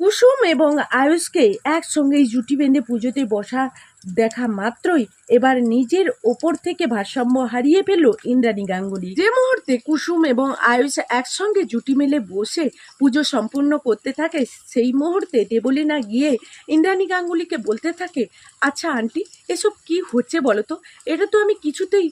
কুসুম এবং আয়ুষকে একসঙ্গেই জুটি বেঁধে পুজোতে বসা দেখা মাত্রই এবার নিজের ওপর থেকে ভারসাম্য হারিয়ে ফেলল ইন্দ্রাণী গাঙ্গুলি। যে মুহূর্তে কুসুম এবং আয়ুষ একসঙ্গে জুটি মেলে বসে পুজো সম্পূর্ণ করতে থাকে, সেই মুহূর্তে দেবলীনা গিয়ে ইন্দ্রাণী গাঙ্গুলিকে বলতে থাকে আচ্ছা আন্টি, এসব কি হচ্ছে বলো তো? এটা তো আমি কিছুতেই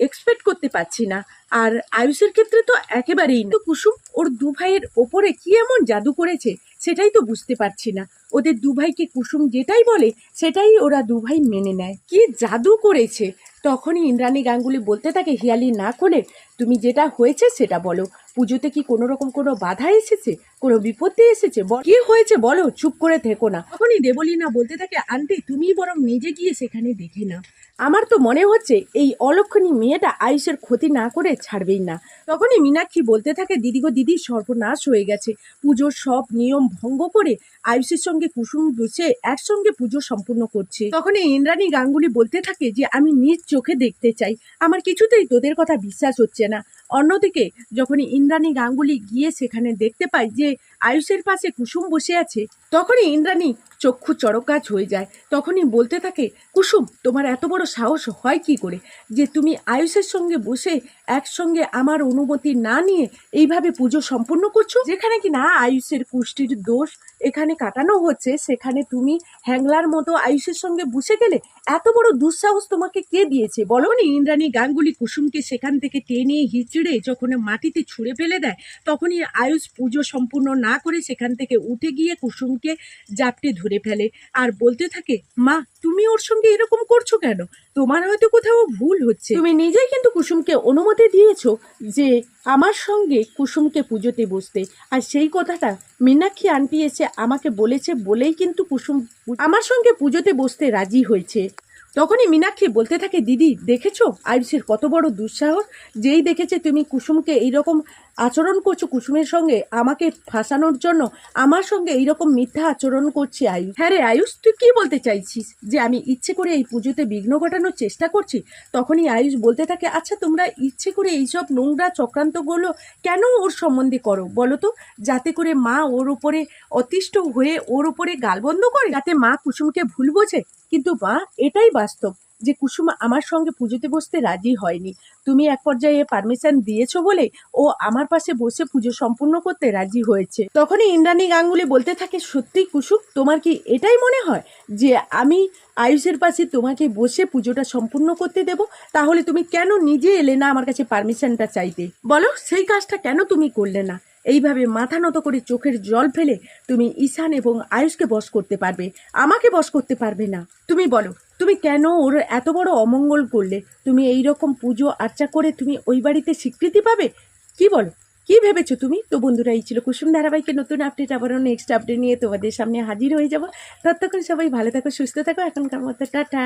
এক্সপেক্ট করতে পারছি না। আর আয়ুষের ক্ষেত্রে তো একেবারেই না। কুসুম, ওর দু ভাইয়ের ওপরে কি এমন জাদু করেছে? সেটাই তো বুঝতে পারছি না। ওদের দুভাইকে কুসুম যেটাই বলে, সেটাই ওরা দুভাই মেনে নেয়। কি জাদু করেছে? তখনই ইন্দ্রাণী গাঙ্গুলি বলতে থাকে, হিয়ালি না করে তুমি যেটা হয়েছে সেটা বলো। পুজোতে কি কোনো রকম কোনো বাধা এসেছে? কোনো বিপত্তি এসেছে? কি হয়েছে বলো, চুপ করে থেকো না। তখনই দেবলীনা বলতে থাকে, আন্টি তুমি বরং নিজে গিয়ে সেখানে দেখে না আমার তো মনে হচ্ছে, এই অলক্ষণী মেয়েটা আয়ুষের ক্ষতি না করে ছাড়বেই না। তখনই মীনাক্ষী বলতে থাকে, দিদি গো, দিদি সর্বনাশ হয়ে গেছে। পুজোর সব নিয়ম ভঙ্গ করে আয়ুষের সঙ্গে কুসুম বসে একসঙ্গে পুজো সম্পূর্ণ করছে। তখনই ইন্দ্রাণী গাঙ্গুলি বলতে থাকে যে, আমি নিজ চোখে দেখতে চাই। আমার কিছুতেই তোদের কথা বিশ্বাস হচ্ছে না। অন্যদিকে যখন ইন্দ্রাণী গাঙ্গুলি গিয়ে সেখানে দেখতে পায় যে, আয়ুষের পাশে কুসুম বসে আছে, তখনই ইন্দ্রাণী চক্ষু চড়কাজ হয়ে যায়। তখনই বলতে থাকে, কুসুম, তোমার এত বড় সাহস হয় কি করে যে তুমি আয়ুষের সঙ্গে বসে একসঙ্গে আমার অনুমতি না নিয়ে এইভাবে পুজো সম্পূর্ণ করছ? যেখানে কি না আয়ুষের কুষ্টির দোষ এখানে কাটানো হচ্ছে, সেখানে তুমি হ্যাংলার মতো আয়ুষের সঙ্গে বসে গেলে এত বড় দুঃসাহস তোমাকে কে দিয়েছে? বলো নি ইন্দ্রাণী গাঙ্গুলি কুসুমকে সেখান থেকে টেনে হিচড়ে যখন মাটিতে ছুঁড়ে ফেলে দেয়, তখনই আয়ুষ পুজো সম্পূর্ণ না করে সেখান থেকে উঠে গিয়ে কুসুমকে জাপটে ধরে ফেলে। আর বলতে থাকে, মা, তুমি ওর সঙ্গে এরকম করছ কেন? তোমার হয়তো কোথাও ভুল হচ্ছে। তুমি নিজেই কিন্তু কুসুমকে অনুমতি দিয়েছ যে আমার সঙ্গে কুসুমকে পুজোতে বসতে। আর সেই কথাটা মীনাক্ষী আন্টি এসে আমাকে বলেছে বলেই কিন্তু কুসুম আমার সঙ্গে পুজোতে বসতে রাজি হয়েছে। তখনই মীনাক্ষী বলতে থাকে, দিদি, দেখেছ? আয়ুষের কত বড় দুঃসাহস। যেই দেখেছে তুমি কুসুমকে এইরকম আচরণ করছ কুসুমের সঙ্গে? আমাকে ফাঁসানোর জন্য আমার সঙ্গে এইরকম মিথ্যা আচরণ করছে আয়ুষ। হ্যাঁ রে আয়ুষ, তুই কি বলতে চাইছিস? যে আমি ইচ্ছে করে এই পুজোতে বিঘ্ন ঘটানোর চেষ্টা করছি, তখনই আয়ুষ বলতে থাকে আচ্ছা তোমরা ইচ্ছে করে এইসব নোংরা চক্রান্তগুলো কেন ওর সম্বন্ধে করো? বলো তো, যাতে করে মা ওর উপরে অতিষ্ঠ হয়ে ওর উপরে গালবন্ধ করে, যাতে মা কুসুমকে ভুল বোঝে। কিন্তু মা, এটাই বাস্তব। যে কুসুম আমার সঙ্গে পুজোতে বসতে রাজি হয়নি। তুমি এক পর্যায়ে পারমিশন দিয়েছ বলে ও আমার পাশে বসে পুজো সম্পূর্ণ করতে রাজি হয়েছে। তখনই ইন্দ্রাণী গাঙ্গুলি বলতে থাকে, সত্যি কুসুম, তোমার কি এটাই মনে হয় যে আমি আয়ুষের পাশে তোমাকে বসে পুজোটা সম্পূর্ণ করতে দেব? তাহলে তুমি কেন নিজে এলে না আমার কাছে পারমিশনটা চাইতে? বলো, সেই কাজটা কেন তুমি করলে না? এইভাবে মাথা নত করে চোখের জল ফেলে তুমি ঈশান এবং আয়ুষকে বশ করতে পারবে। আমাকে বশ করতে পারবে না। তুমি বলো, তুমি কেন ওর এত বড় অমঙ্গল করলে? তুমি এই রকম পুজো আর্চা করে তুমি ওই বাড়িতে স্বীকৃতি পাবে? কি বলো? কি ভেবেছো তুমি? তো বন্ধুরা, এই ছিল কুসুম ধারাবাহিকের নতুন আপডেট আবারও নেক্সট আপডেট নিয়ে তোমাদের সামনে হাজির হয়ে যাব। ততক্ষণ সবাই ভালো থাকো, সুস্থ থাকো। এখনকার মতো টাটা।